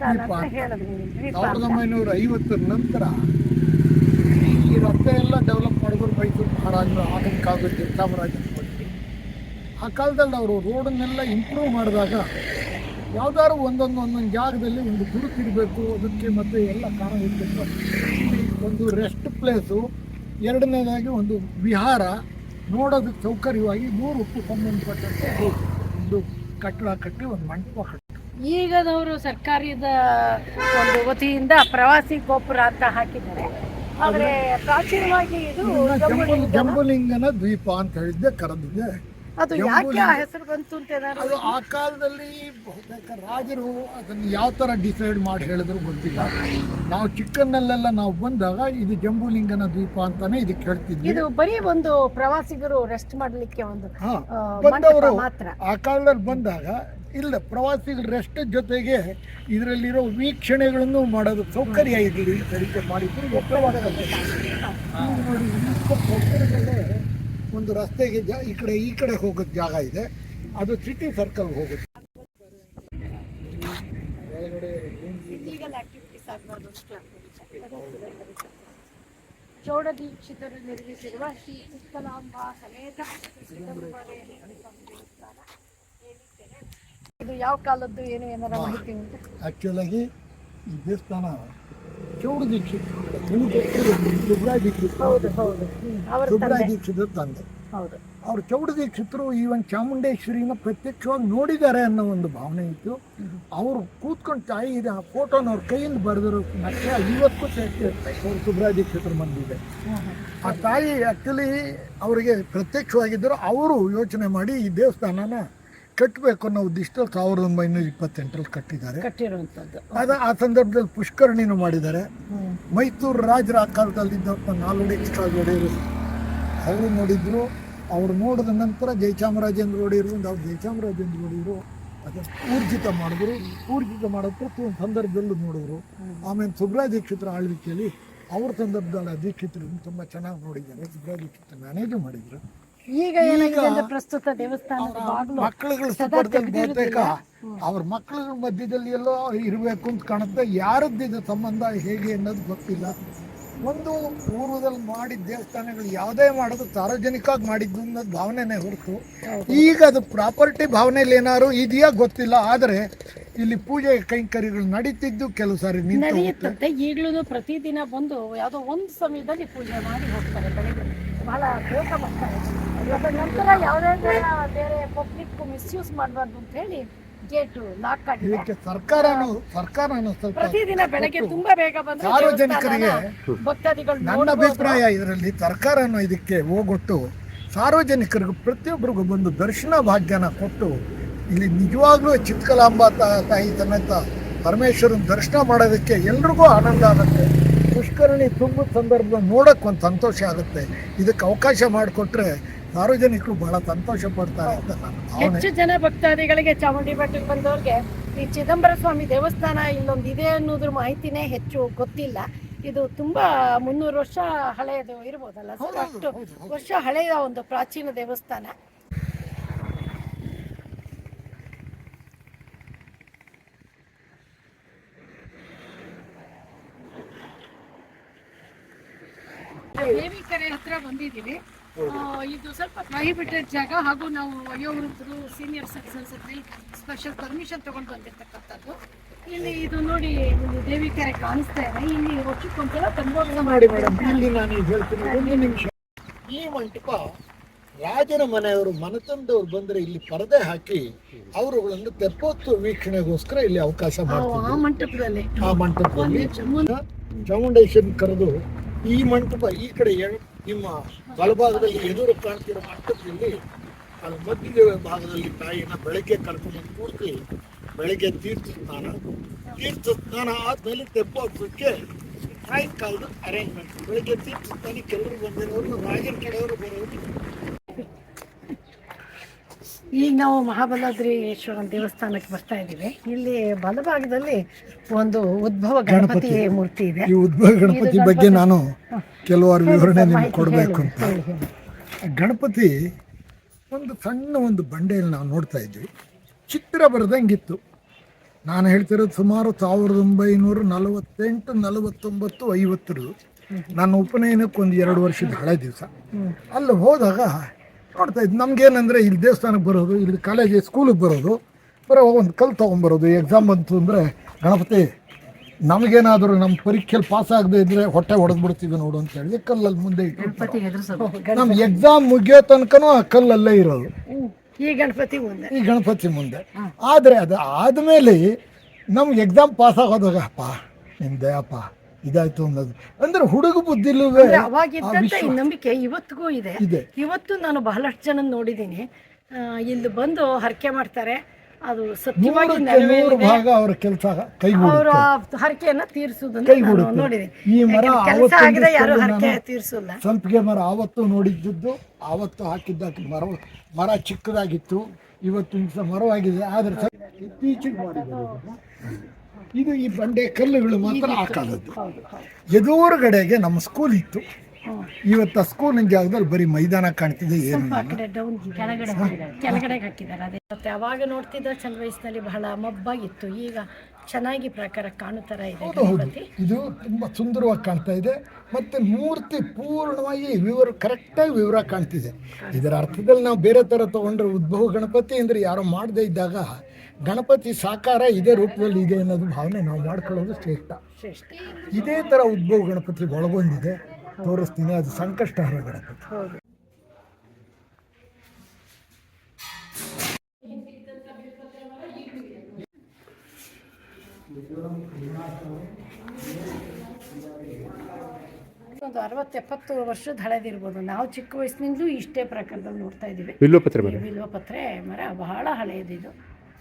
ಸಾವಿರದ. ಒಂಬೈನೂರ ಐವತ್ತರ ನಂತರ ಈ ರಸ್ತೆ ಎಲ್ಲ ಡೆವಲಪ್ ಮಾಡಿದ್ರು ಮೈಸೂರು ಮಹಾರಾಜರು. ಆಗಿನ ಕಾಲದಲ್ಲಿ ಚಾಮರಾಜ ಆ ಕಾಲದಲ್ಲಿ ಅವರು ರೋಡನ್ನೆಲ್ಲ ಇಂಪ್ರೂವ್ ಮಾಡಿದಾಗ ಯಾವ್ದಾದ್ರು ಒಂದೊಂದು ಒಂದೊಂದು ಜಾಗದಲ್ಲಿ ಒಂದು ಗುರುತಿರಬೇಕು ಅದಕ್ಕೆ ಮತ್ತೆ ಎಲ್ಲ ಕಾರಣ ಇರಬೇಕು. ಒಂದು ರೆಸ್ಟ್ ಪ್ಲೇಸು ಎರಡನೇದಾಗಿ ಒಂದು ವಿಹಾರ. ನೋಡೋದಕ್ಕೆ ಸೌಕರ್ಯವಾಗಿ ಮೂರಕ್ಕೂ ಸಂಬಂಧಪಟ್ಟಂತೆ ಒಂದು ಕಟ್ಟಡ ಕಟ್ಟಿ ಒಂದು ಮಂಟಪ ಕಟ್ಟಿ. ಈಗದವರು ಸರ್ಕಾರದ ಒಂದು ವತಿಯಿಂದ ಪ್ರವಾಸಿ ಗೋಪುರ ಅಂತ ಹಾಕಿದ್ದಾರೆ ಆದ್ರೆ ಪ್ರಾಚೀನವಾಗಿ ಇದು. ಜಂಬುಲಿಂಗನ ದ್ವೀಪ ಅಂತ ಹೇಳಿದ್ದೆ ಕರೆದಿದೆ ಅದು ಯಾಕೆ. ಆ ಹೆಸರು ಬಂತು ಅಂತ ಅದು ಆ ಕಾಲದಲ್ಲಿ ಬಹುತೇಕ ರಾಜರು ಅದನ್ನು ಯಾವ ತರ ಡಿಸೈಡ್ ಮಾಡಿ ಹೇಳಿದ್ರು ಗೊತ್ತಿಲ್ಲ ನಾವು ಚಿಕ್ಕನ್ನಲ್ಲೆಲ್ಲ ನಾವು ಬಂದಾಗ ಇದು ಜಂಬುಲಿಂಗನ ದ್ವೀಪ ಅಂತಾನೆ ಇದಕ್ಕೆ ಹೇಳ್ತಿದ್ವಿ ಇದು ಬರೀ ಒಂದು ಪ್ರವಾಸಿಗರು ರೆಸ್ಟ್ ಮಾಡಲಿಕ್ಕೆ ಒಂದು ಬಂದವರು ಮಾತ್ರ ಆ ಕಾಲದಲ್ಲಿ ಬಂದಾಗ ಇಲ್ಲ ಪ್ರವಾಸಿಗಳ ರೆಸ್ಟ್ ಜೊತೆಗೆ ಇದರಲ್ಲಿರೋ ವೀಕ್ಷಣೆಗಳನ್ನು ಮಾಡೋದು ಸೌಕರ್ಯ ಇರಲಿ ತರೀಕೆ ಮಾಡಿದ್ರು. ಎತ್ತರದಲ್ಲೇ ಒಂದು ರಸ್ತೆಗೆ ಜಾ ಈ ಕಡೆ ಈ ಕಡೆ ಹೋಗೋದು ಜಾಗ ಇದೆ. ಅದು ಸಿಟಿ ಸರ್ಕಲ್ ಹೋಗುತ್ತೆ. ಚೌಡ ದೀಕ್ಷಿತರು ನಿರ್ಮಿಸಿರುವ ಶ್ರೀ ಸಮೇತ? ಇದು ಯಾವ ಕಾಲದ್ದು ಏನು ಏನಾರ ಮಾಹಿತಿ ಉಂಟು? ಆ್ಯಕ್ಚುಲಾಗಿ ಈ ದೇವಸ್ಥಾನ ಚೌಡ ದೀಕ್ಷಿತ್ ಸುಬ್ರಾಯ ದೀಕ್ಷಿತ್ ಹೌದು ಹೌದು. ಅವರ ಸುಬ್ರಾಯ ತಂದೆ ದೀಕ್ಷಿತ್ ತಂದೆ ಹೌದು. ಅವ್ರು ಚೌಡ ದೀಕ್ಷಿತರು ಈವನ್ ಚಾಮುಂಡೇಶ್ವರಿನ ಪ್ರತ್ಯಕ್ಷವಾಗಿ ನೋಡಿದ್ದಾರೆ ಅನ್ನೋ ಒಂದು ಭಾವನೆ ಇತ್ತು. ಅವರು ಕೂತ್ಕೊಂಡು ತಾಯಿ ಇದೆ ಆ ಫೋಟೋನ ಅವ್ರ ಕೈಯಿಂದ ಬರೆದಿರೋ ನಕ್ಷೆ ಇವತ್ತು ಅವ್ರು ಸುಬ್ರಾಯ ದೀಕ್ಷಿತರು ಬಂದಿದೆ ಆ ತಾಯಿ ಆ್ಯಕ್ಚುಲಿ ಅವರಿಗೆ ಪ್ರತ್ಯಕ್ಷವಾಗಿದ್ದರು ಅವರು ಯೋಚನೆ ಮಾಡಿ ಈ ದೇವಸ್ಥಾನನ ಕಟ್ಟಬೇಕು ಅನ್ನೋ ಉದ್ದೇಶದಲ್ಲಿ ಸಾವಿರದ ಒಂಬೈನೂರ ಇಪ್ಪತ್ತೆಂಟರಲ್ಲಿ ಕಟ್ಟಿದ್ದಾರೆ. ಅದ ಆ ಸಂದರ್ಭದಲ್ಲಿ ಪುಷ್ಕರಣಿನೂ ಮಾಡಿದ್ದಾರೆ. ಮೈಸೂರು ರಾಜರ ಆ ಕಾಲದಲ್ಲಿದ್ದಪ್ಪ ನಾಲ್ವಡಿ ಎಕ್ಸ್ಟ್ರಾ ಒಡೆಯರು ಅವರು ನೋಡಿದ್ರು. ಅವ್ರು ನೋಡಿದ ನಂತರ ಜಯಚಾಮರಾಜೇಂದ್ರ ಒಡೆಯರು ಒಂದು ಅವ್ರು ಜಯಚಾಮರಾಜೇಂದ್ರ ಒಡೆಯರು ಅದನ್ನು ಊರ್ಜಿತ ಮಾಡಿದ್ರು. ಊರ್ಜಿತ ಮಾಡೋ ಪ್ರತಿಯೊಂದು ಸಂದರ್ಭದಲ್ಲೂ ನೋಡಿದ್ರು. ಆಮೇಲೆ ಸುಬ್ರಾಯ ದೀಕ್ಷಿತರ ಆಳ್ವಿಕೆಯಲ್ಲಿ ಅವ್ರ ಸಂದರ್ಭದಲ್ಲಿ ದೀಕ್ಷಿತರನ್ನು ತುಂಬ ಚೆನ್ನಾಗಿ ನೋಡಿದ್ದಾರೆ. ಸುಬ್ರಾಯ ದೀಕ್ಷಿತ ಮಾಡಿದರು ಮಾಡಿದ್ರು. ಈಗ ಏನಾಗಿದೆ ಅಂದ್ರೆ ಪ್ರಸ್ತುತ ದೇವಸ್ಥಾನದ ಬಾಗಿಲು ಮಕ್ಕಳುಗಳ. ಅವ್ರ ಮಕ್ಕಳ ಮಧ್ಯದಲ್ಲಿ ಎಲ್ಲೋ ಇರಬೇಕು ಅಂತ ಕಾಣುತ್ತೆ. ಯಾರದ್ದಿದೆ ಸಂಬಂಧ ಹೇಗೆ ಅನ್ನೋದು ಗೊತ್ತಿಲ್ಲ. ಒಂದು ಪೂರ್ವದಲ್ಲಿ ಮಾಡಿದ ದೇವಸ್ಥಾನಗಳು ಯಾವುದೇ ಮಾಡೋದು ಸಾರ್ವಜನಿಕವಾಗಿ ಮಾಡಿದ್ದು ಅನ್ನೋದು ಭಾವನೆನೇ ಹೊರತು. ಈಗ ಅದು ಪ್ರಾಪರ್ಟಿ ಭಾವನೆಯಲ್ಲಿ ಏನಾದ್ರು ಇದೆಯಾ ಗೊತ್ತಿಲ್ಲ. ಆದರೆ ಇಲ್ಲಿ ಪೂಜೆ ಕೈಂಕರ್ಯಗಳು ನಡೀತಿದ್ದು ಕೆಲವು ಸಾರಿ. ನಡೆಯುತ್ತಂತೆ. ಈಗಲೂ ಪ್ರತಿದಿನ ಬಂದು ಯಾವುದೋ ಒಂದು ಸಮಯದಲ್ಲಿ ಪೂಜೆ ಮಾಡಿ ಹೋಗ್ತಾರೆ. ಬೆಳಿಗ್ಗೆ. ಬಹಳ ಬೇಗ ಬರ್ತಾರೆ ನಂತರ ಯಾವುದೇ ಬೇರೆ ಪಬ್ಲಿಕ್ ಮಿಸ್ಯೂಸ್ ಮಾಡಬಾರ್ದು ಅಂತ ಹೇಳಿ ಗೇಟು ಲಾಕ್ ಆಗಿದೆ ಇದಕ್ಕೆ ಸರ್ಕಾರನು ಸರ್ಕಾರನು ಸ್ವಲ್ಪ ಪ್ರತಿದಿನ ಬೆಳಗ್ಗೆ ತುಂಬಾ ಬೇಗ ಬಂದು ಸಾರ್ವಜನಿಕರಿಗೆ ಭಕ್ತಾದಿಗಳು ನನ್ನ. ಅಭಿಪ್ರಾಯ ಇದರಲ್ಲಿ ಸರ್ಕಾರನು ಇದಕ್ಕೆ ಹೋಗೊಟ್ಟು ಸಾರ್ವಜನಿಕರಿಗೂ ಪ್ರತಿಯೊಬ್ಬರಿಗೂ ಬಂದು ದರ್ಶನ ಭಾಗ್ಯನ ಕೊಟ್ಟು ಇಲ್ಲಿ ನಿಜವಾಗ್ಲೂ ಚಿತ್ಕಲಾಂಬ ತಾಯಿ ಸಮೇತ ಪರಮೇಶ್ವರನ ದರ್ಶನ ಮಾಡೋದಕ್ಕೆ ಎಲ್ರಿಗೂ ಆನಂದ ಆಗುತ್ತೆ. ಪುಷ್ಕರಣಿ ತುಂಬ ಸಂದರ್ಭ ನೋಡೋಕೆ ಒಂದು ಸಂತೋಷ ಆಗುತ್ತೆ. ಇದಕ್ಕೆ ಅವಕಾಶ ಮಾಡಿಕೊಟ್ರೆ ಸಾರ್ವಜನಿಕರು ಬಹಳ ಸಂತೋಷ ಪಡ್ತಾರೆ ಅಂತ ಹೆಚ್ಚು ಜನ ಭಕ್ತಾದಿಗಳಿಗೆ ಚಾಮುಂಡಿ ಬೆಟ್ಟಕ್ಕೆ ಬಂದವ್ರಿಗೆ ಈ ಚಿದಂಬರ ಸ್ವಾಮಿ ದೇವಸ್ಥಾನ ಇಲ್ಲೊಂದು ಇದೆ ಅನ್ನೋದ್ರ ಮಾಹಿತಿನೇ ಹೆಚ್ಚು ಗೊತ್ತಿಲ್ಲ. ಇದು ತುಂಬಾ ಮುನ್ನೂರು ವರ್ಷ ಹಳೆಯದು ಇರ್ಬೋದಲ್ಲ ಸರ್ ಅಷ್ಟು. ವರ್ಷ ಹಳೆಯ ಒಂದು ಪ್ರಾಚೀನ ದೇವಸ್ಥಾನ. ದೇವಿಕರೆ ಹತ್ರ ಬಂದಿದ್ದೀವಿ. ಇದು ಸ್ವಲ್ಪ ಪ್ರಹಿಬಿಟೆಡ್ ಜಾಗ ಹಾಗೂ ನಾವು ವಯೋವೃದ್ಧರು ಸೀನಿಯರ್ ಸಿಟಿಸನ್ಸ್ ಸ್ಪೆಷಲ್ ಪರ್ಮಿಷನ್ ತಗೊಂಡು ಬಂದಿರ್ತಕ್ಕಂಥದ್ದು. ಇಲ್ಲಿ ಇದು ನೋಡಿ ಒಂದು ದೇವಿಕೆರೆ ಕಾಣಿಸ್ತಾ ಇದೆ. ಇಲ್ಲಿ ವರ್ಷಕ್ಕೊಂದ್ಸಲ ತಂಬೋತ್ಸವ ಮಾಡಿ ಮೇಡಮ್ ಇಲ್ಲಿ ನಾನು ಈಗ ಹೇಳ್ತೀನಿ ಒಂದು ನಿಮಿಷ. ಈ ಮಂಟಪ ರಾಜನ ಮನೆಯವರು ಮನತಂದವರು ಬಂದ್ರೆ ಇಲ್ಲಿ ಪರದೆ ಹಾಕಿ ಅವರುಗಳನ್ನು ತೆಪ್ಪೋತ್ಸವ ವೀಕ್ಷಣೆಗೋಸ್ಕರ ಇಲ್ಲಿ ಅವಕಾಶ ಆ ಮಾಡ್ತಿದ್ರು. ಮಂಟಪದಲ್ಲಿ. ಆ ಮಂಟಪದಲ್ಲಿ ಮುಂದೆ ಚಾಮುಂಡೇಶ್ವರಿ ಕರೆದು ಈ ಮಂಟಪ ಈ ಕಡೆ ನಿಮ್ಮ ಬಲಭಾಗದಲ್ಲಿ ಎದುರು ಕಾಣ್ತಿರೋ ಮಟ್ಟದಲ್ಲಿ ಅದು ಮಧ್ಯದ ಭಾಗದಲ್ಲಿ ತಾಯಿನ ಬೆಳಗ್ಗೆ ಕರ್ಕೊಂಡು ಪೂರ್ತಿ ಬೆಳಗ್ಗೆ ತೀರ್ಥ ಸ್ನಾನ ತೀರ್ಥ ಸ್ನಾನ ಆದ್ಮೇಲೆ ತೆಪ್ಪೋತ್ಸವಕ್ಕೆ ಸಾಯಂಕಾಲದ ಅರೇಂಜ್ಮೆಂಟ್ ಬೆಳಗ್ಗೆ ತೀರ್ಥ ಸ್ನಾನಕ್ಕೆ ಎಲ್ಲರೂ ಬಂದಿರೋರು, ರಾಜರ ಕಡೆಯವರು ಬರೋರು. ಈಗ ನಾವು ಮಹಾಬಲಾದ್ರೇಶ್ವರನ ದೇವಸ್ಥಾನಕ್ಕೆ ಬರ್ತಾ ಇದ್ದೀವಿ. ಇಲ್ಲಿ ಬಲಭಾಗದಲ್ಲಿ ಒಂದು ಉದ್ಭವ ಗಣಪತಿ ಮೂರ್ತಿ ಇದೆ. ಈ ಉದ್ಭವ ಗಣಪತಿ ಬಗ್ಗೆ ನಾನು ಕೆಲವಾರು ವಿವರಣೆ ನಿಮ್ಗೆ ಕೊಡಬೇಕು ಅಂತ. ಗಣಪತಿ ಒಂದು ಸಣ್ಣ ಒಂದು ಬಂಡೆಯಲ್ಲಿ ನಾವು ನೋಡ್ತಾ ಇದ್ವಿ. ಚಿತ್ರ ಬರೆದಂಗಿತ್ತು. ನಾನು ಹೇಳ್ತಿರೋದು ಸುಮಾರು ಸಾವಿರದ ಒಂಬೈನೂರ ನಲವತ್ತೆಂಟು ನಲವತ್ತೊಂಬತ್ತು ಐವತ್ತರ ನನ್ನ ಉಪನಯನಕ್ಕೆ ಒಂದು ಎರಡು ವರ್ಷದ ಹಳೆ ದಿವಸ. ಅಲ್ಲಿ ಹೋದಾಗ ನೋಡ್ತಾ ಇದ್ದು ನಮ್ಗೇನಂದರೆ ಇಲ್ಲಿ ದೇವಸ್ಥಾನಕ್ಕೆ ಬರೋದು ಇಲ್ಲಿ ಕಾಲೇಜಿಗೆ ಸ್ಕೂಲಿಗೆ ಬರೋದು ಬರೋ ಒಂದು ಕಲ್ಲು ತೊಗೊಂಬರೋದು. ಎಕ್ಸಾಮ್ ಬಂತು ಅಂದರೆ ಗಣಪತಿ ನಮಗೇನಾದರೂ ನಮ್ಮ ಪರೀಕ್ಷೆಯಲ್ಲಿ ಪಾಸ್ ಆಗದೆ ಇದ್ದರೆ ಹೊಟ್ಟೆ ಹೊಡೆದು ಬಿಡ್ತೀವಿ ನೋಡು ಅಂತ ಹೇಳಿ ಕಲ್ಲಲ್ಲಿ ಮುಂದೆ ಇಟ್ಟು ನಮ್ಮ ಎಕ್ಸಾಮ್ ಮುಗಿಯೋ ತನಕನೂ ಆ ಕಲ್ಲಲ್ಲೇ ಇರೋದು. ಈ ಗಣಪತಿ ಮುಂದೆ. ಈ ಗಣಪತಿ ಮುಂದೆ. ಆದರೆ ಅದು ಆದಮೇಲೆ ನಮ್ಗೆ ಎಕ್ಸಾಮ್ ಪಾಸ್ ಆಗೋದಾಗ ಅಪ್ಪ ನಿಮ್ದೆ ಅಪ್ಪ. ಇದಾಯ್ತು ಅನ್ನೋದು ಅಂದ್ರೆ ಹುಡುಗ ಬುದ್ಧಿ ಅಂದ್ರೆ ಅವಾಗಿದ್ದಂತ ಈ ನಂಬಿಕೆ ಇವತ್ತಿಗೂ ಇದೆ. ಇದೆ. ಇವತ್ತು ನಾನು ಬಹಳಷ್ಟು ಜನ ನೋಡಿದ್ದೀನಿ. ಇಲ್ಲಿ ಬಂದು ಹರಕೆ ಮಾಡ್ತಾರೆ. ಅದು ಸತ್ಯವಾಗಿ ಭಾಗ ಅವರ ಕೆಲಸ ಅವರು ಹರಕೆಯನ್ನ ತೀರಿಸುವುದನ್ನ ನೋಡಿದ್ದೀನಿ. ಈ ಮರ ಕೆಲಸ ಆವತ್ತಿನ ಯಾರು ಹರಕೆ ತೀರಿಸಲ್ಲ ಸಂಪಿಗೆ ಮರ ಆವತ್ತು ನೋಡಿದ್ದದ್ದು ಆವತ್ತು ಹಾಕಿದ್ದ ಮರ ಮರ ಚಿಕ್ಕದಾಗಿತ್ತು. ಇವತ್ತು ಮರವಾಗಿದೆ. ಆದ್ರೆ ಇತ್ತೀಚೆಗೆ ಮಾಡಿದ್ದಾರೆ. ಇದು ಈ ಬಂಡೆ ಕಲ್ಲುಗಳು ಮಾತ್ರ ಆ ಕಾಲದ್ದು. ಎದುರುಗಡೆಗೆ ನಮ್ಮ ಸ್ಕೂಲ್ ಇತ್ತು. ಇವತ್ತು ಆ ಸ್ಕೂಲಿನ ಜಾಗದಲ್ಲಿ ಬರೀ ಮೈದಾನ ಕಾಣ್ತಿದೆ ಏನು ಕೆಳಗಡೆ ಕೆಳಗಡೆ ಹಾಕಿದ್ದಾರೆ. ಅದೇ ಮತ್ತೆ ಅವಾಗ ನೋಡ್ತಿದ್ದ ಚಂದ ವಯಸ್ಸಿನಲ್ಲಿ ಬಹಳ ಮಬ್ಬಾಗಿತ್ತು. ಈಗ ಚೆನ್ನಾಗಿ ಪ್ರಕಾರ ಕಾಣೋ ಥರ ಇದೆ ಹೌದು ಹೌದು. ಇದು ತುಂಬ ಸುಂದರವಾಗಿ ಕಾಣ್ತಾ ಇದೆ. ಮತ್ತು ಮೂರ್ತಿ ಪೂರ್ಣವಾಗಿ ವಿವರ ಕರೆಕ್ಟಾಗಿ ವಿವರ ಕಾಣ್ತಿದೆ. ಇದರ ಅರ್ಥದಲ್ಲಿ ನಾವು ಬೇರೆ ಥರ ತೊಗೊಂಡ್ರೆ ಉದ್ಭವ ಗಣಪತಿ ಅಂದ್ರೆ ಯಾರೋ ಮಾಡದೇ ಇದ್ದಾಗ ಗಣಪತಿ ಸಾಕಾರ ಇದೇ ರೂಪದಲ್ಲಿ ಇದೆ ಅನ್ನೋದು ಭಾವನೆ ನಾವು ಮಾಡ್ಕೊಳ್ಳೋದು ಶ್ರೇಷ್ಠ. ಶ್ರೇಷ್ಠ. ಇದೇ ಥರ ಉದ್ಭವ ಗಣಪತಿ ಒಳಗೊಂಡಿದೆ ತೋರಿಸ್ತೀನಿ ಅದು ಸಂಕಷ್ಟಹರ ಗಣಪತಿ. ಹೌದು ಒಂದು ಅರವತ್ತು ಎಪ್ಪತ್ತು ವರ್ಷದ ಹಳೆದಿರ್ಬೋದು. ನಾವು ಚಿಕ್ಕ ವಯಸ್ಸಿನಿಂದಲೂ ಇಷ್ಟೇ ಪ್ರಕಾರದಲ್ಲಿ ನೋಡ್ತಾ ಇದ್ದೀವಿ. ಬಿಲ್ವಪತ್ರೆ ಮರ ಬಹಳ ಹಳೆಯದಿದು.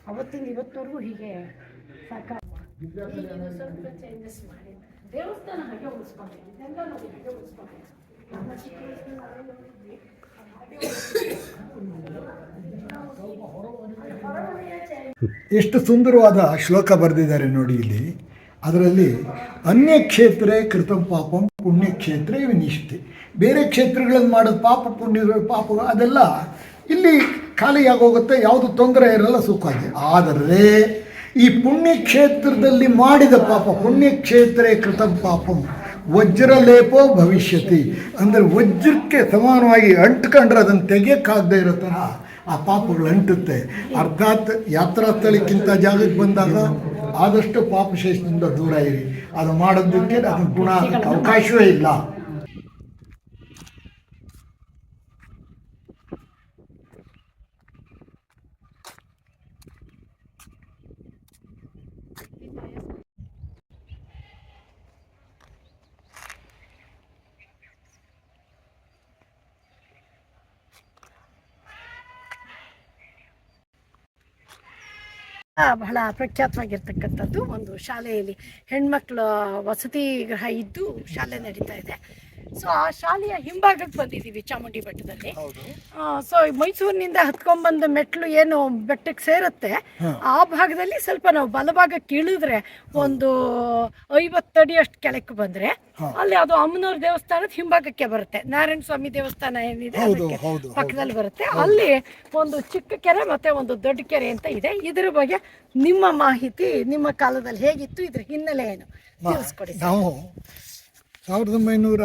ಅವತ್ತಿಂದ ಇವತ್ತವರೆಗೂ ಹೀಗೆ ಸಾಕ ಈಗಿನ ಸ್ವಲ್ಪ ಚೇಂಜಸ್ ಮಾಡಿ ದೇವಸ್ಥಾನ ಹಾಗೆ ಉಳಿಸ್ಕೊಂಡಿದೆ. ಇದೆಲ್ಲ ನೋಡಿ ಹಾಗೆ ಉಳಿಸ್ಕೊಂಡಿದೆ. ನಮ್ಮ ಚಿಕ್ಕ ವಯಸ್ಸಿನಲ್ಲಿ ನಾವೇ ನೋಡಿದ್ವಿ ಎಷ್ಟು ಸುಂದರವಾದ ಶ್ಲೋಕ ಬರೆದಿದ್ದಾರೆ ನೋಡಿ ಇಲ್ಲಿ. ಅದರಲ್ಲಿ ಅನ್ಯ ಕ್ಷೇತ್ರ ಕೃತಂ ಪಾಪಂ ಪುಣ್ಯಕ್ಷೇತ್ರ ವಿನಿಷ್ಠೆ. ಬೇರೆ ಕ್ಷೇತ್ರಗಳಲ್ಲಿ ಮಾಡೋದು ಪಾಪ ಪುಣ್ಯ ಪಾಪ ಅದೆಲ್ಲ ಇಲ್ಲಿ ಖಾಲಿಯಾಗೋಗುತ್ತೆ, ಯಾವುದು ತೊಂದರೆ ಇರಲ್ಲ ಇದೆ. ಆದರೆ, ಈ ಪುಣ್ಯಕ್ಷೇತ್ರದಲ್ಲಿ ಮಾಡಿದ ಪಾಪ, ಪುಣ್ಯಕ್ಷೇತ್ರ ಕೃತ ಪಾಪಂ. ವಜ್ರಲೇಪೋ ಭವಿಷ್ಯತಿ. ಅಂದರೆ ವಜ್ರಕ್ಕೆ ಸಮಾನವಾಗಿ ಅಂಟ್ಕೊಂಡ್ರೆ ಅದನ್ನು ತೆಗಿಯೋಕ್ಕಾಗದೇ ಇರೋ ಥರ ಆ ಪಾಪಗಳು ಅಂಟುತ್ತೆ. ಅರ್ಥಾತ್ ಯಾತ್ರಾ ಸ್ಥಳಕ್ಕಿಂತ ಜಾಗಕ್ಕೆ ಬಂದಾಗ ಆದಷ್ಟು ಪಾಪಶೇಷದಿಂದ ದೂರ ಇರಿ. ಅದು ಮಾಡೋದಕ್ಕೆ ಅದನ್ನು ಗುಣ, ಅವಕಾಶವೇ ಇಲ್ಲ ಆ, ಬಹಳ ಪ್ರಖ್ಯಾತವಾಗಿರ್ತಕ್ಕಂಥದ್ದು ಒಂದು ಶಾಲೆಯಲ್ಲಿ ಹೆಣ್ಮಕ್ಳ ವಸತಿ ಗೃಹ ಇದ್ದು ಶಾಲೆ ನಡೀತಾ ಇದೆ. ಸೊ ಆ ಶಾಲೆಯ ಹಿಂಭಾಗಕ್ಕೆ ಬಂದಿದ್ದೀವಿ ಚಾಮುಂಡಿ ಬೆಟ್ಟದಲ್ಲಿ. ಸೊ ಮೈಸೂರಿನಿಂದ ಹತ್ಕೊಂಡ್ಬಂದ ಮೆಟ್ಲು ಏನು ಬೆಟ್ಟಕ್ಕೆ ಸೇರುತ್ತೆ? ಆ ಭಾಗದಲ್ಲಿ ಸ್ವಲ್ಪ ನಾವು ಬಲಭಾಗಕ್ಕೆ ಇಳಿದ್ರೆ ಒಂದು ಐವತ್ತಡಿ ಅಷ್ಟು ಕೆಳಕ್ಕೆ ಬಂದ್ರೆ ಅಲ್ಲಿ ಅದು ಅಮ್ಮನವ್ರ ದೇವಸ್ಥಾನದ ಹಿಂಭಾಗಕ್ಕೆ ಬರುತ್ತೆ. ನಾರಾಯಣ ಸ್ವಾಮಿ ದೇವಸ್ಥಾನ ಏನಿದೆ. ಪಕ್ಕದಲ್ಲಿ ಬರುತ್ತೆ. ಅಲ್ಲಿ ಒಂದು ಚಿಕ್ಕ ಕೆರೆ ಮತ್ತೆ ಒಂದು ದೊಡ್ಡ ಕೆರೆ ಅಂತ ಇದೆ. ಇದ್ರ ಬಗ್ಗೆ ನಿಮ್ಮ ಮಾಹಿತಿ ನಿಮ್ಮ ಕಾಲದಲ್ಲಿ ಹೇಗಿತ್ತು? ಇದ್ರ ಹಿನ್ನೆಲೆ ಏನು? ತಿಳಿಸ್ಕೊಡಿ. ನಾವು ಸಾವಿರದ ಒಂಬೈನೂರ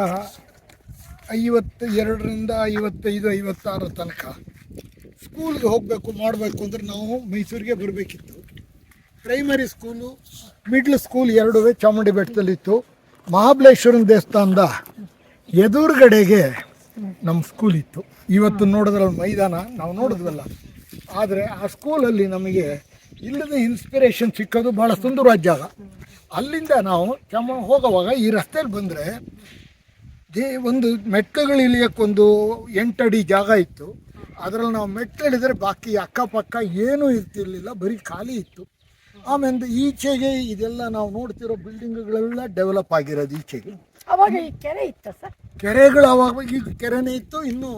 ಐವತ್ತ ಎರಡರಿಂದ ಐವತ್ತೈದು, ಐವತ್ತಾರ ತನಕ ಸ್ಕೂಲ್ಗೆ ಹೋಗಬೇಕು, ಮಾಡಬೇಕು ಅಂದರೆ ನಾವು ಮೈಸೂರಿಗೆ ಬರಬೇಕಿತ್ತು. ಪ್ರೈಮರಿ ಸ್ಕೂಲು ಮಿಡ್ಲ್ ಸ್ಕೂಲ್ ಎರಡೂ ಚಾಮುಂಡಿ ಬೆಟ್ಟದಲ್ಲಿತ್ತು. ಮಹಾಬಲೇಶ್ವರನ ದೇವಸ್ಥಾನದ ಎದುರುಗಡೆಗೆ ನಮ್ಮ ಸ್ಕೂಲ್ ಇತ್ತು. ಇವತ್ತು ನೋಡಿದ್ರೆ ಮೈದಾನ, ನಾವು ನೋಡಿದ್ವಲ್ಲ. ಆದರೆ ಆ ಸ್ಕೂಲಲ್ಲಿ ನಮಗೆ ಇಲ್ಲದ ಇನ್ಸ್ಪಿರೇಷನ್ ಸಿಕ್ಕೋದು ಭಾಳ ಸುಂದರವಾದ ಜಾಗ. ಅಲ್ಲಿಂದ ನಾವು ಕೆಮ್ಮ ಹೋಗುವಾಗ ಈ ರಸ್ತೆಯಲ್ಲಿ ಬಂದರೆ ದೇ ಒಂದು ಮೆಟ್ಲುಗಳು ಇಳಿಯೋಕ್ಕೊಂದು ಎಂಟಡಿ ಜಾಗ ಇತ್ತು. ಅದರಲ್ಲಿ ನಾವು ಮೆಟ್ಲಿಳಿದ್ರೆ ಬಾಕಿ ಅಕ್ಕಪಕ್ಕ ಏನೂ ಇರ್ತಿರ್ಲಿಲ್ಲ ಬರೀ ಖಾಲಿ ಇತ್ತು. ಆಮೇಲೆ ಈಚೆಗೆ ಇದೆಲ್ಲ ನಾವು ನೋಡ್ತಿರೋ ಬಿಲ್ಡಿಂಗ್ಗಳೆಲ್ಲ ಡೆವಲಪ್ ಆಗಿರೋದು ಈಚೆಗೆ. ಅವಾಗ ಈ ಕೆರೆ ಇತ್ತ ಸರ್? ಕೆರೆಗಳು ಅವಾಗ ಈಗ ಕೆರೆನೇ ಇತ್ತು. ಇನ್ನು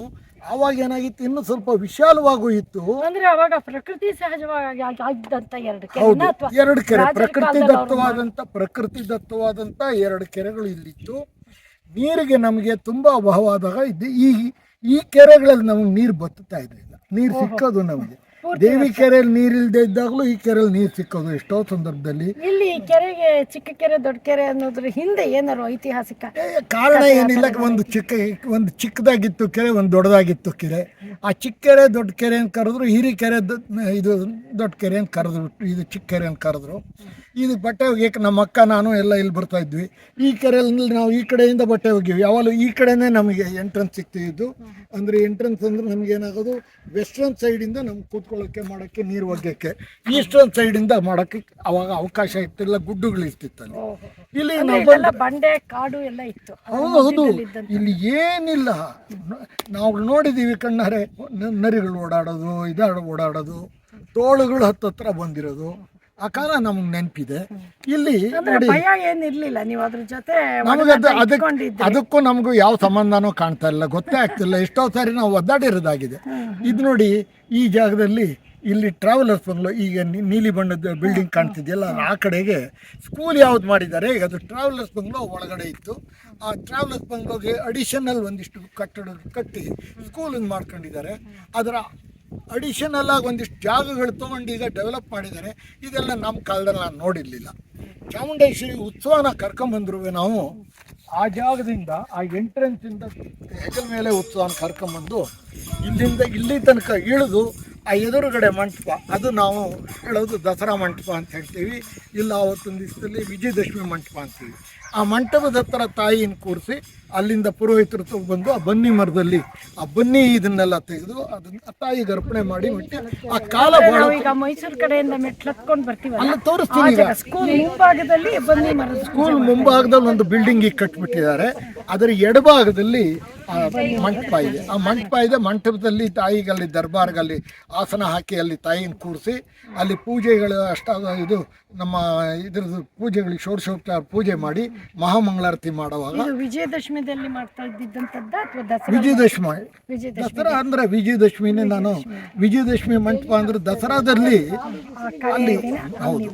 ಆವಾಗ ಏನಾಗಿತ್ತು? ಇನ್ನು ಸ್ವಲ್ಪ ವಿಶಾಲವಾಗೂ ಇತ್ತು ಅಂದ್ರೆ ಅವಾಗ ಪ್ರಕೃತಿ ಸಹಜವಾಗಿ ಆಗಿದ್ದಂತ ಎರಡು ಕೆರೆನ ಹೌದು. ಎರಡು ಕೆರೆ. ಪ್ರಕೃತಿ ದತ್ತವಾದಂತ ದತ್ತವಾದಂಥ ಪ್ರಕೃತಿ ದತ್ತವಾದಂತ ಎರಡು ಕೆರೆಗಳು ಇಲ್ಲಿತ್ತು. ನೀರಿಗೆ ನಮಗೆ ತುಂಬಾ ಅಭಾವ ಆದಾಗ ಇದು ಈ ಈ ಕೆರೆಗಳಲ್ಲಿ ನಮಗೆ ನೀರು ಬತ್ತುತ್ತಾ ಇರಲಿಲ್ಲ. ನೀರು ಸಿಕ್ಕೋದು ನಮಗೆ. ದೇವಿ ಕೆರೆಯಲ್ಲಿ ನೀರಿಲ್ದೇ ಇದ್ದಾಗಲೂ ಈ ಕೆರೆಯಲ್ಲಿ ನೀರು ಸಿಕ್ಕೋದು ಎಷ್ಟೋ ಸಂದರ್ಭದಲ್ಲಿ. ಇಲ್ಲಿ ಕೆರೆಗೆ ಚಿಕ್ಕ ಕೆರೆ ದೊಡ್ಡ ಕೆರೆ ಅನ್ನೋದ್ರ ಹಿಂದೆ ಏನಾರು ಐತಿಹಾಸಿಕ ಕಾರಣ ಏನಿಲ್ಲ ಒಂದು ಚಿಕ್ಕ ಒಂದು ಚಿಕ್ಕದಾಗಿತ್ತು ಕೆರೆ ಒಂದು ದೊಡ್ಡದಾಗಿತ್ತು ಕೆರೆ. ಆ ಚಿಕ್ಕ ಕೆರೆ ದೊಡ್ಡ ಕೆರೆ ಅಂತ ಕರೆದ್ರು ಹಿರಿ ಕೆರೆ ಇದು ದೊಡ್ಡ ಕೆರೆ ಅಂತ ಕರೆದ್ರು ಇದು ಚಿಕ್ಕ ಕೆರೆ ಅಂತ ಕರೆದ್ರು. ಇದು ಬಟ್ಟೆ ಒಗೆಯಕ್ಕೆ ನಮ್ಮ ಅಕ್ಕ ನಾನು ಎಲ್ಲ ಇಲ್ಲಿ ಬರ್ತಾ ಇದ್ವಿ. ಈ ಕೆರೆಯಲ್ಲಿ ನಾವು ಈ ಕಡೆಯಿಂದ ಬಟ್ಟೆ ಒಗ್ತೀವಿ ಯಾವಾಗಲೂ ಈ ಕಡೆನೇ ನಮಗೆ ಎಂಟ್ರೆನ್ಸ್ ಸಿಗ್ತಿದ್ದು. ಅಂದರೆ ಎಂಟ್ರೆನ್ಸ್ ಅಂದ್ರೆ ನಮ್ಗೆ ಏನಾಗೋದು ವೆಸ್ಟರ್ನ್ ಸೈಡಿಂದ ನಮ್ಗೆ ಕೂತ್ಕೊಳ್ಳೋಕ್ಕೆ ಮಾಡೋಕ್ಕೆ ನೀರು ಒಗ್ಗಕ್ಕೆ. ಈಸ್ಟರ್ನ್ ಸೈಡಿಂದ ಮಾಡೋಕ್ಕೆ ಅವಾಗ ಅವಕಾಶ ಇತ್ತಿಲ್ಲ ಗುಡ್ಡುಗಳು ಇರ್ತಿತ್ತಲ್ಲಿ. ಇಲ್ಲಿ ನಾವು ಬಂಡೆ ಕಾಡು ಎಲ್ಲ ಇತ್ತು. ಹೌದು. ಇಲ್ಲಿ ಏನಿಲ್ಲ. ನಾವು ನೋಡಿದೀವಿ ಕಣ್ಣಾರೆ ನರಿಗಳು ಓಡಾಡೋದು ಇದಾಡ ಓಡಾಡೋದು ತೋಳುಗಳು ಹತ್ತತ್ರ ಬಂದಿರೋದು. ಆ ಕಾಲ ನಮ್ಗೆ ನೆನಪಿದೆ. ಇಲ್ಲಿ ನೋಡಿ ಭಯ ಏನಿರ್ಲಿಲ್ಲ ನೀವು ಅದ್ರ ಜೊತೆ ಅದಕ್ಕೆ ಅದಕ್ಕೂ ನಮಗೂ ಯಾವ ಸಂಬಂಧನೂ ಕಾಣ್ತಾ ಇಲ್ಲ ಗೊತ್ತೇ ಆಗ್ತಿಲ್ಲ. ಎಷ್ಟೋ ಸಾರಿ ನಾವು ಒದ್ದಾಡಿರೋದಾಗಿದೆ ಇದು ನೋಡಿ ಈ ಜಾಗದಲ್ಲಿ ಇಲ್ಲಿ ಟ್ರಾವೆಲರ್ಸ್ ಬಂಗ್ಲೋ ಈಗ ನೀಲಿ ಬಣ್ಣದ ಬಿಲ್ಡಿಂಗ್ ಕಾಣ್ತಿದೆಯಲ್ಲ ಆ ಕಡೆಗೆ ಸ್ಕೂಲ್ ಯಾವ್ದು ಮಾಡಿದ್ದಾರೆ? ಈಗ ಅದು ಟ್ರಾವೆಲರ್ಸ್ ಬಂಗ್ಲೋ ಒಳಗಡೆ ಇತ್ತು. ಆ ಟ್ರಾವೆಲರ್ಸ್ ಬಂಗ್ಲೋಗೆ ಅಡಿಷನಲ್ ಒಂದಿಷ್ಟು ಕಟ್ಟಡ ಕಟ್ಟಿ ಸ್ಕೂಲನ್ನು ಮಾಡ್ಕೊಂಡಿದ್ದಾರೆ. ಅದರ ಅಡಿಷನಲ್ ಆಗಿ ಒಂದಿಷ್ಟು ಜಾಗಗಳು ತೊಗೊಂಡು ಈಗ ಡೆವಲಪ್ ಮಾಡಿದ್ದಾರೆ. ಇದೆಲ್ಲ ನಮ್ಮ ಕಾಲದಲ್ಲಿ ನಾನು ನೋಡಿರಲಿಲ್ಲ. ಚಾಮುಂಡೇಶ್ವರಿ ಉತ್ಸವನ ಕರ್ಕೊಂಬಂದ್ರು ನಾವು. ಆ ಜಾಗದಿಂದ, ಆ ಎಂಟ್ರೆನ್ಸಿಂದ ಹೆಗಲ ಮೇಲೆ ಉತ್ಸವನ ಕರ್ಕೊಂಬಂದು ಇಲ್ಲಿಂದ ಇಲ್ಲಿ ತನಕ ಇಳಿದು, ಆ ಎದುರುಗಡೆ ಮಂಟಪ, ಅದು ನಾವು ಹೇಳೋದು ದಸರಾ ಮಂಟಪ ಅಂತ ಹೇಳ್ತೀವಿ. ಇಲ್ಲ ಆವತ್ತೊಂದು ದಿವಸದಲ್ಲಿ ವಿಜಯದಶಮಿ ಮಂಟಪ ಅಂತೀವಿ. ಆ ಮಂಟಪದ ಹತ್ರ ತಾಯಿನ ಕೂರಿಸಿ ಅಲ್ಲಿಂದ ಪುರೋಹಿತರು ಬಂದು ಆ ಬನ್ನಿ ಮರದಲ್ಲಿ ಆ ಬನ್ನಿ ಇದನ್ನೆಲ್ಲ ತೆಗೆದು ಅದನ್ನ ತಾಯಿ ಅರ್ಪಣೆ ಮಾಡಿ ಮತ್ತೆ ಆ ಕಾಲ ಈಗ ಮೈಸೂರು ಕಡೆಯಿಂದ ಮೆಟ್ಲತ್ಕೊಂಡು ಬರ್ತೀವಿ ಅಲ್ಲಿ ತೋರಿಸ್ತೀನಿ ಈಗ. ಸ್ಕೂಲ್ ಮುಂಭಾಗದಲ್ಲಿ ಬನ್ನಿ ಮರದ ಸ್ಕೂಲ್ ಮುಂಭಾಗದಲ್ಲಿ ಒಂದು ಬಿಲ್ಡಿಂಗ್ ಕಟ್ಬಿಟ್ಟಿದ್ದಾರೆ. ಅದರ ಎಡಭಾಗದಲ್ಲಿ ಆ ಮಂಟಪ ಇದೆ. ಆ ಮಂಟಪ ಇದೆ. ಮಂಟಪದಲ್ಲಿ ತಾಯಿಗೆ ಅಲ್ಲಿ ದರ್ಬಾರ್ಗಲ್ಲಿ ಆಸನ ಹಾಕಿ ಅಲ್ಲಿ ತಾಯಿನ ಕೂರಿಸಿ ಅಲ್ಲಿ ಪೂಜೆಗಳು ಅಷ್ಟಾದ ಇದು ನಮ್ಮ ಇದ್ರದ್ದು ಪೂಜೆಗಳಿಗೆ ಷೋಡಶೋಪಚಾರ ಪೂಜೆ ಮಾಡಿ ಮಹಾಮಂಗಳಾರತಿ ಮಾಡುವಾಗ ಇದು ವಿಜಯದಶಮಿದಲ್ಲಿ ಮಾಡ್ತಾ ಇದ್ದಿದ್ದಂಥದ್ದು ಅಥವಾ ದಸರಾ ವಿಜಯದಶಮಿ. ವಿಜಯದಶಮಿ ದಸರಾ ಅಂದ್ರೆ ವಿಜಯದಶಮಿನೇ ನಾನು. ವಿಜಯದಶಮಿ. ಮಂಟಪ ಅಂದ್ರೆ ದಸರಾದಲ್ಲಿ ಅಲ್ಲಿ. ಹೌದು.